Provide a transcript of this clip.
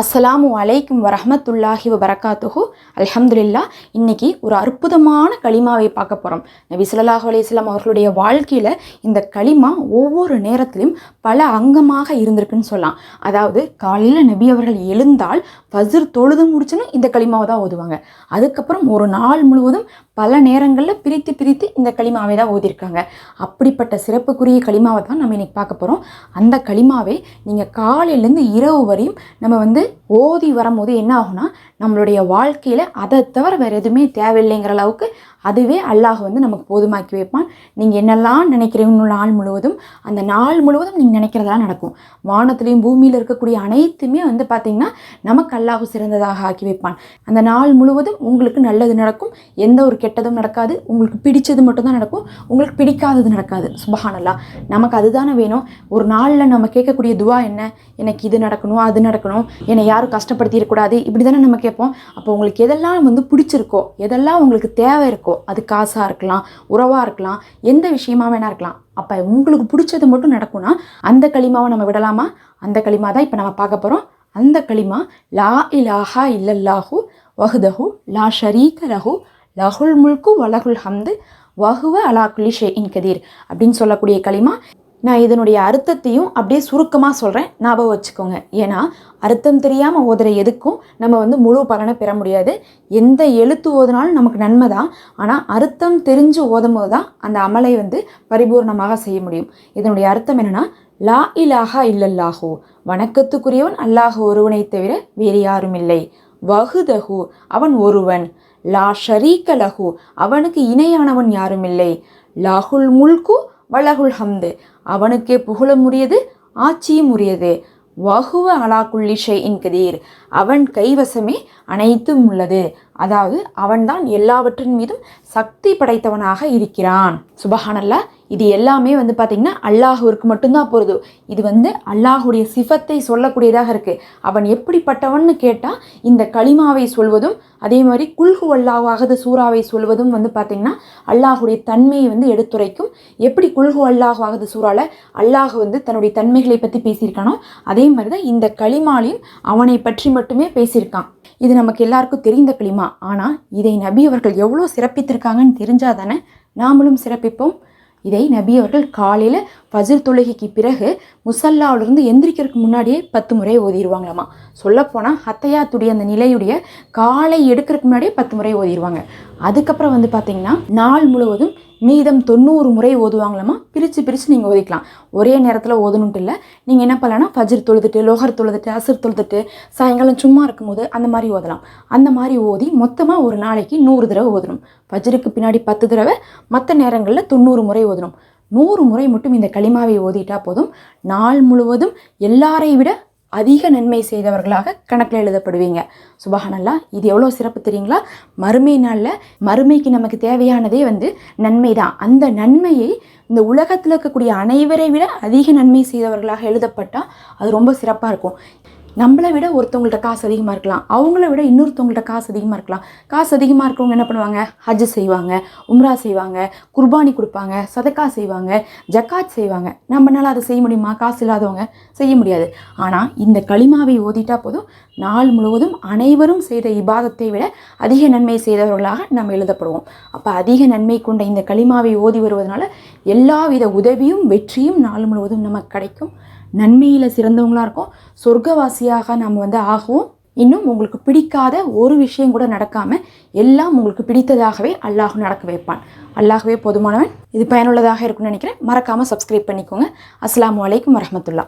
அஸ்ஸலாமு அலைக்கும் வரமத்துல்லாஹி வரகாத்துஹு அலமதுல்லா இன்னைக்கு ஒரு அற்புதமான களிமாவை பார்க்க போகிறோம் நபி ஸல்லல்லாஹு அலையம் அவர்களுடைய வாழ்க்கையில் இந்த களிமா ஒவ்வொரு நேரத்திலும் பல அங்கமாக இருந்திருக்குன்னு சொல்லலாம். அதாவது காலையில் நபி அவர்கள் எழுந்தால் ஃபஜ்ர் தொழுது முடிச்சுன்னு இந்த களிமாவை தான் ஓதுவாங்க. அதுக்கப்புறம் ஒரு நாள் முழுவதும் பல நேரங்களில் பிரித்து பிரித்து இந்த களிமாவை தான் ஓதியிருக்காங்க அப்படிப்பட்ட சிறப்புக்குரிய களிமாவை தான் நம்ம இன்றைக்கி பார்க்க போகிறோம் அந்த களிமாவை நீங்கள் காலையிலேருந்து இரவு வரையும் நம்ம வந்து ஓதி வரும்போது என்ன ஆகும்னா நம்மளுடைய வாழ்க்கையில் அதை தவிர வேறு எதுவுமே தேவையில்லைங்கிற அளவுக்கு அதுவே அல்லாஹ் வந்து நமக்கு போதுமாக்கி வைப்பான். நீங்கள் என்னெல்லாம் நினைக்கிறீங்க நாள் முழுவதும் அந்த நாள் முழுவதும் நீங்கள் நினைக்கிறதெல்லாம் நடக்கும். வானத்துலேயும் பூமியில் இருக்கக்கூடிய அனைத்துமே வந்து பார்த்திங்கன்னா நமக்கு அல்லாஹ் சிறந்ததாக ஆக்கி வைப்பான். அந்த நாள் முழுவதும் உங்களுக்கு நல்லது நடக்கும். எந்த ஒரு கெட்டதும் நடக்காது உங்களுக்கு பிடிச்சது மட்டும்தான் நடக்கும் உங்களுக்கு பிடிக்காதது நடக்காது. சுபஹானல்லா. நமக்கு அதுதானே வேணும். ஒரு நாளில் நம்ம கேட்கக்கூடிய துவா என்ன? எனக்கு இது நடக்கணும் அது நடக்கணும். என்னை யாரும் கஷ்டப்படுத்திடக்கூடாது. இப்படி தானே நம்ம கேட்போம். அப்போ உங்களுக்கு எதெல்லாம் வந்து பிடிச்சிருக்கோ எதெல்லாம் உங்களுக்கு தேவை இருக்கோ அது காசாக இருக்கலாம் உறவாக இருக்கலாம் எந்த விஷயமா வேணா இருக்கலாம். அப்போ உங்களுக்கு பிடிச்சது மட்டும் நடக்கும்னா அந்த களிமாவை நம்ம விடலாமா? அந்த களிமா தான் இப்போ நம்ம பார்க்க போகிறோம் அந்த களிமா லா இலாஹா இல்லல்லாஹு வஹ்தஹு லா ஷரீக லஹு லஹுல் முல்கு வலகுல் ஹம்து வகுவ அலா குலிஷே இன் கதீர் அப்படின்னு சொல்லக்கூடிய களிமா. நான் இதனுடைய அர்த்தத்தையும் அப்படியே சுருக்கமாக சொல்கிறேன் ஞாபகம் வச்சுக்கோங்க. ஏன்னா அர்த்தம் தெரியாமல் ஓதுற எதுக்கும் நம்ம வந்து முழு பலனை பெற முடியாது. எந்த எழுத்து ஓதுனாலும் நமக்கு நன்மை தான். ஆனால் அர்த்தம் தெரிஞ்சு ஓதும் போது தான் அந்த அமலை வந்து பரிபூர்ணமாக செய்ய முடியும். இதனுடைய அர்த்தம் என்னென்னா லா இலாஹா இல்லல்லாஹோ. வணக்கத்துக்குரியவன் அல்லாஹ் ஒருவனை தவிர வேறு யாரும் இல்லை வகுதகு அவன் ஒருவன். லா ஷரீக்க லஹு அவனுக்கு இணையானவன் யாரும் இல்லை லாஹுல் முல்கு வலகுல் ஹம்து அவனுக்கே புகழும் உரியது ஆட்சியும் உரியது வகுவ அலா குல்லி ஷைஇன் அவன் கைவசமே அனைத்தும் உள்ளது. அதாவது அவன்தான் எல்லாவற்றின் மீதும் சக்தி படைத்தவனாக இருக்கிறான். சுபஹானல்லா இது எல்லாமே வந்து பார்த்திங்கன்னா அல்லாஹுவிற்கு மட்டும்தான் பொருது. இது வந்து அல்லாஹுடைய சிஃபத்தை சொல்லக்கூடியதாக இருக்குது அவன் எப்படிப்பட்டவன்னு கேட்டால் இந்த களிமாவை சொல்வதும் அதே மாதிரி குல்ஹு அல்லாஹாகது சூறாவை சொல்வதும் வந்து பார்த்திங்கன்னா அல்லாஹுடைய தன்மையை வந்து எடுத்துரைக்கும். எப்படி குல்ஹு அல்லாஹாகது சூறால அல்லாஹ் வந்து தன்னுடைய தன்மைகளை பற்றி பேசியிருக்கானோ அதே மாதிரி தான் இந்த களிமாலையும் அவனை பற்றி மட்டுமே பேசியிருக்கான். இது நமக்கு எல்லாருக்கும் தெரிந்த களிமா. ஆனால் இதை நபி அவர்கள் எவ்வளோ சிறப்பித்திருக்காங்கன்னு தெரிஞ்சால் தானே நாமளும் சிறப்பிப்போம். இதை நபி அவர்கள் காலையில் ஃபஜில் தொழுகைக்கு பிறகு முசல்லாவிலிருந்து எந்திரிக்கிறதுக்கு முன்னாடியே பத்து முறை ஓதிடுவாங்களாமா. சொல்லப்போனால் ஹத்தையாத்துடைய அந்த நிலையுடைய காலை எடுக்கிறதுக்கு முன்னாடியே பத்து முறை ஓதிடுவாங்க. அதுக்கப்புறம் வந்து பார்த்திங்கன்னா நாள் முழுவதும் மீதம் தொண்ணூறு முறை ஓதுவாங்களாமா? பிரித்து பிரித்து நீங்கள் ஓதிக்கலாம். ஒரே நேரத்தில் ஓதணுன்ட்டு இல்லை. நீங்கள் என்ன பண்ணலாம்னா ஃபஜ்ர் தொழுதுட்டு லோகர் தொழுதுட்டு அசர் தொழுதுட்டு சாயங்காலம் சும்மா இருக்கும்போது அந்த மாதிரி ஓதலாம். அந்த மாதிரி ஓதி மொத்தமாக ஒரு நாளைக்கு நூறு தடவை ஓதணும். ஃபஜ்ருக்கு பின்னாடி பத்து தடவை மற்ற நேரங்களில் தொண்ணூறு முறை ஓதணும். நூறு முறை மட்டும் இந்த களிமாவை ஓதிட்டா போதும். நாள் முழுவதும் எல்லாரை விட அதிக நன்மை செய்தவர்களாக கணக்கில் எழுதப்படுவீங்க. சுபஹானல்லா இது எவ்வளோ சிறப்பு தெரியுங்களா? மறுமை நாளில் மறுமைக்கு நமக்கு தேவையானதே வந்து நன்மை தான் அந்த நன்மையை இந்த உலகத்தில் இருக்கக்கூடிய அனைவரை விட அதிக நன்மை செய்தவர்களாக எழுதப்பட்டால் அது ரொம்ப சிறப்பாக இருக்கும். நம்மளை விட ஒருத்தவங்கள்ட்ட காசு அதிகமாக இருக்கலாம். அவங்கள விட இன்னொருத்தவங்கள்ட்ட காசு அதிகமாக இருக்கலாம். காசு அதிகமாக இருக்கவங்க என்ன பண்ணுவாங்க? ஹஜ் செய்வாங்க உம்ரா செய்வாங்க குர்பானி கொடுப்பாங்க சதக்கா செய்வாங்க ஜக்காத் செய்வாங்க. நம்மளால் அதை செய்ய முடியுமா? காசு இல்லாதவங்க செய்ய முடியாது. ஆனால் இந்த களிமாவை ஓதிட்டா போதும். நாள் முழுவதும் அனைவரும் செய்த இபாதத்தை விட அதிக நன்மை செய்தவர்களாக நம்ம எழுதப்படுவோம். அப்போ அதிக நன்மை கொண்ட இந்த களிமாவை ஓதி வருவதனால எல்லாவித உதவியும் வெற்றியும் நாள் முழுவதும் நமக்கு கிடைக்கும். நன்மையில் சிறந்தவங்களாக இருக்கும். சொர்க்கவாசியாக நாம் வந்து ஆகவும். இன்னும் உங்களுக்கு பிடிக்காத ஒரு விஷயம் கூட நடக்காமல் எல்லாம் உங்களுக்கு பிடித்ததாகவே அல்லாஹ் நடக்க வைப்பான். அல்லாஹவே போதுமானவன். இது பயனுள்ளதாக இருக்கும்னு நினைக்கிறேன். மறக்காமல் சப்ஸ்கிரைப் பண்ணிக்கோங்க. அஸ்லாம் வலைக்கம் வரமத்துல்லா